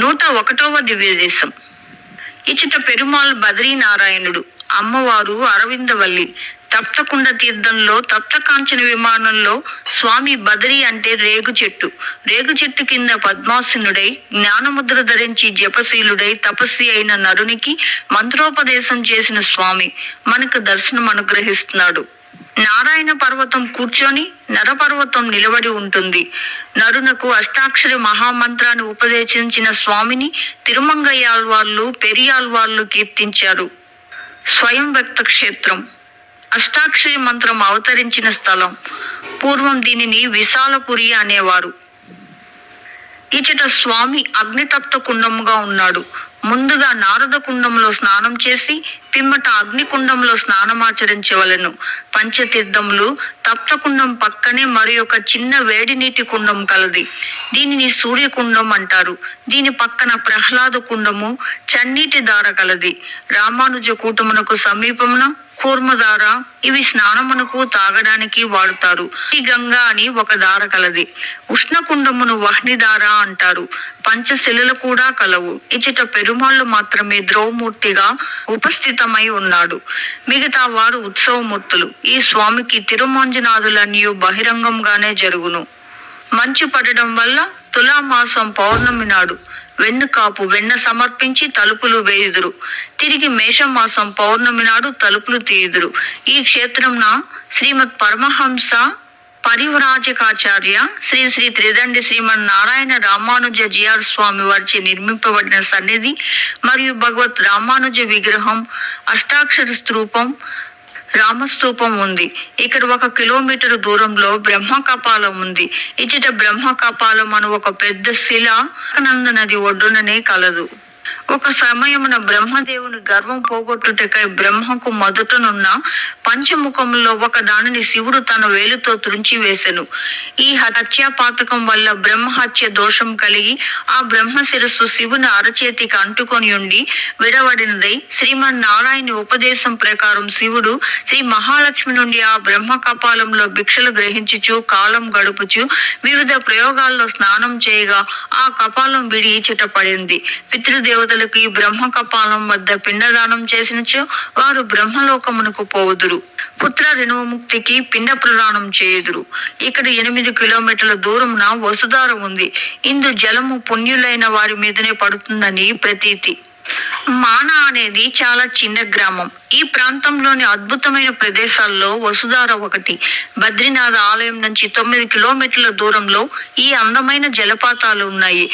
నూట ఒకటవ దివ్యదేశం. ఇచిత పెరుమాళ్ బద్రీనారాయణుడు అమ్మవారు అరవిందవల్లి తప్తకుండ తీర్థంలో తప్తకాంచన విమానంలో స్వామి బదరి అంటే రేగు చెట్టు రేగు చెట్టు కింద పద్మాసనుడై జ్ఞానముద్ర ధరించి జపశీలుడై తపస్వి అయిన నరునికి మంత్రోపదేశం చేసిన స్వామి మనకు దర్శనం అనుగ్రహిస్తున్నాడు నారాయణ పర్వతం కూర్చొని నరపర్వతం నిలబడి ఉంటుంది. నరునకు అష్టాక్షరి మహామంత్రాన్ని ఉపదేశించిన స్వామిని తిరుమంగయ్యాళ్వార్లు పెరియాళ్వార్లు కీర్తించారు. స్వయం వ్యక్త క్షేత్రం అష్టాక్షరి మంత్రం అవతరించిన స్థలం. పూర్వం దీనిని విశాలపురి అనేవారు. ఇచట స్వామి అగ్నితప్త కుండముగా ఉన్నాడు. ముందుగా నారద కుండంలో స్నానం చేసి పిమ్మట అగ్నికుండంలో స్నానమాచరించవలెను. పంచతీర్థములు తప్తకుండం పక్కనే మరి ఒక చిన్న వేడి నీటి కుండం కలది. దీనిని సూర్యకుండం అంటారు. దీని పక్కన ప్రహ్లాద కుండము చన్నీటి దార కలది. రామానుజ కూటమునకు సమీపమున కూర్మధార ఇవి స్నానమునకు తాగడానికి వాడుతారు. ఈ గంగా అని ఒక దార కలది. ఉష్ణకుండమును వహ్నిధార అంటారు. పంచశిలలు కూడా కలవు. ఇచ్చట తిరుమాళ్ళు మాత్రమే ద్రౌమూర్తిగా ఉపస్థితమై ఉన్నాడు. మిగతా వారు ఉత్సవమూర్తులు. ఈ స్వామికి తిరుమాంజనాథులన్నీ బహిరంగంగానే జరుగును. మంచు పడడం వల్ల తులామాసం పౌర్ణమి నాడు వెన్నుకాపు వెన్న సమర్పించి తలుపులు వేయుదురు. తిరిగి మేషమాసం పౌర్ణమి నాడు తలుపులు తీయుదురు. ఈ క్షేత్రంన శ్రీమద్ పరమహంస పరివ్రాజకాచార్య శ్రీ శ్రీ త్రిదండి శ్రీమన్ నారాయణ రామానుజ జిఆర్ స్వామి వారిచే నిర్మింపబడిన సన్నిధి మరియు భగవత్ రామానుజ విగ్రహం అష్టాక్షర స్తూపం రామస్తూపం ఉంది. ఇక్కడ ఒక కిలోమీటర్ దూరంలో బ్రహ్మ కపాలం ఉంది. ఇచ్చట బ్రహ్మ కపాలం అను ఒక పెద్ద శిల నంద నది ఒడ్డుననే కలదు. ఒక సమయమున బ్రహ్మదేవుని గర్వం పోగొట్టుటకై బ్రహ్మకు మొదటనున్న పంచముఖంలో ఒక దానిని శివుడు తన వేలుతో త్రుంచి వేసెను ఈ హత్యాపాతకం వల్ల బ్రహ్మహత్య దోషం కలిగి ఆ బ్రహ్మ శిరస్సు శివుని అరచేతికి అంటుకొని ఉండి విడవడినదై శ్రీమన్నారాయణ ఉపదేశం ప్రకారం శివుడు శ్రీ మహాలక్ష్మి నుండి ఆ బ్రహ్మ కపాలంలో భిక్షలు గ్రహించుచు కాలం గడుపుచు వివిధ ప్రయోగాల్లో స్నానం చేయగా ఆ కపాలం విడి ఈచట పడింది దేవతలకు ఈ బ్రహ్మ కపాలం వద్ద పిండదానం చేసినచో వారు బ్రహ్మలోకమునకు పోవుదురు. పుత్ర రిణవముక్తికి పిండ ప్రదానం చేయుదురు. ఇక్కడ ఎనిమిది కిలోమీటర్ల దూరమున వసుధార ఉంది. ఇందు జలము పుణ్యులైన వారి మీదనే పడుతుందని ప్రతీతి. మాన అనేది చాలా చిన్న గ్రామం. ఈ ప్రాంతంలోని అద్భుతమైన ప్రదేశాల్లో వసుధార ఒకటి. బద్రీనాథ ఆలయం నుంచి తొమ్మిది కిలోమీటర్ల దూరంలో ఈ అందమైన జలపాతాలు ఉన్నాయి.